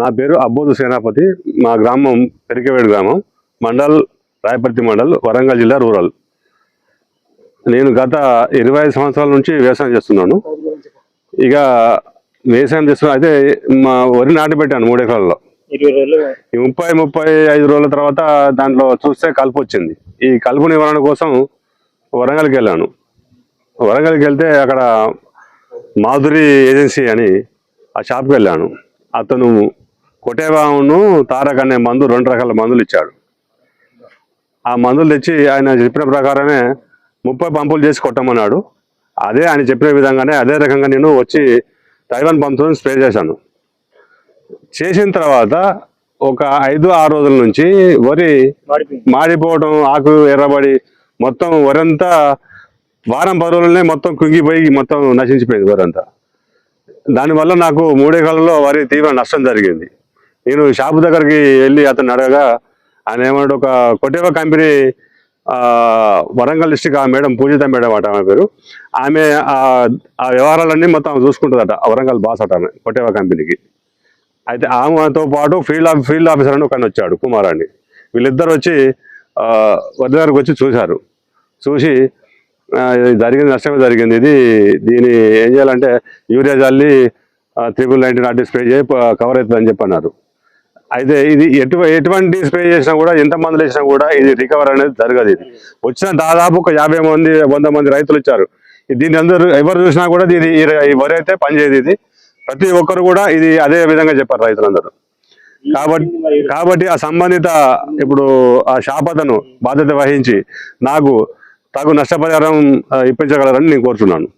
నా పేరు అబ్బోదు సేనాపతి. మా గ్రామం పెరికేవేడు గ్రామం. మండల్ రాయపర్తి మండల్ వరంగల్ జిల్లా రూరల్. నేను గత ఇరవై ఐదు సంవత్సరాల నుంచి వ్యవసాయం చేస్తున్నాను. ఇక వ్యవసాయం చేస్తున్నా అయితే మా వరి నాటి పెట్టాను మూడు ఎకరాల్లో. ముప్పై ముప్పై ఐదు రోజుల తర్వాత దాంట్లో చూస్తే కలుపు వచ్చింది. ఈ కలుపు నివారణ కోసం వరంగల్కి వెళ్ళాను. వరంగల్కి వెళ్తే అక్కడ మాధురి ఏజెన్సీ అని ఆ షాప్కి వెళ్ళాను. అతను కొటేవామును తారక్ అనే మందు రెండు రకాల మందులు ఇచ్చాడు. ఆ మందులు తెచ్చి ఆయన చెప్పిన ప్రకారమే ముప్పై పంపులు చేసి కొట్టమన్నాడు. అదే ఆయన చెప్పిన విధంగానే అదే రకంగా నేను వచ్చి తైవాన్ పంపుతో స్ప్రే చేశాను. చేసిన తర్వాత ఒక ఐదు ఆరు రోజుల నుంచి వరి మాడిపోవడం ఆకు ఎర్రబడి మొత్తం వరంతా వారం పది రోజులనే మొత్తం కుంగిపోయి మొత్తం నశించిపోయింది వరంతా. దానివల్ల నాకు మూడే కాలంలో వరి తీవ్ర నష్టం జరిగింది. నేను షాపు దగ్గరికి వెళ్ళి అతను అడగగా ఆయన ఏమన్నాడు ఒక కొట్టేవ కంపెనీ వరంగల్ డిస్టిక్ ఆ మేడం పూజిత మేడం అట ఆమె పేరు. ఆమె ఆ వ్యవహారాలన్నీ మొత్తం చూసుకుంటుందట వరంగల్ బాస్ అట ఆమె కొట్టేవ కంపెనీకి. అయితే ఆమెతో పాటు ఫీల్డ్ ఆఫ్ ఫీల్డ్ ఆఫీసర్ అని ఒకని వచ్చాడు కుమార్ అని వీళ్ళిద్దరు వచ్చి ఆ, వద్ద దగ్గరకు వచ్చి చూశారు. చూసి జరిగింది నష్టమే జరిగింది. ఇది దీన్ని ఏం చేయాలంటే యూరియా జల్లి త్రిబుల్ నైన్టీన్ అడ్డు స్ప్రే చేయి కవర్ అవుతుందని చెప్పి అన్నారు అయితే ఇది ఎటు ఎటువంటి స్ప్రే చేసినా కూడా ఎంత మందులు వేసినా కూడా ఇది రికవర్ అనేది జరగదు ఇది. వచ్చిన దాదాపు ఒక యాభై మంది వంద మంది రైతులు ఇచ్చారు దీన్ని అందరూ ఎవరు చూసినా కూడా దీని ఈ- వరి అయితే పనిచేయదు ఇది. ప్రతి ఒక్కరు కూడా ఇది అదే విధంగా చెప్పారు రైతులందరూ. కాబట్టి కాబట్టి ఆ సంబంధిత ఇప్పుడు ఆ శాపతను బాధ్యత వహించి నాకు తగు నష్టపరిహారం ఇప్పించగలరని నేను కోరుతున్నాను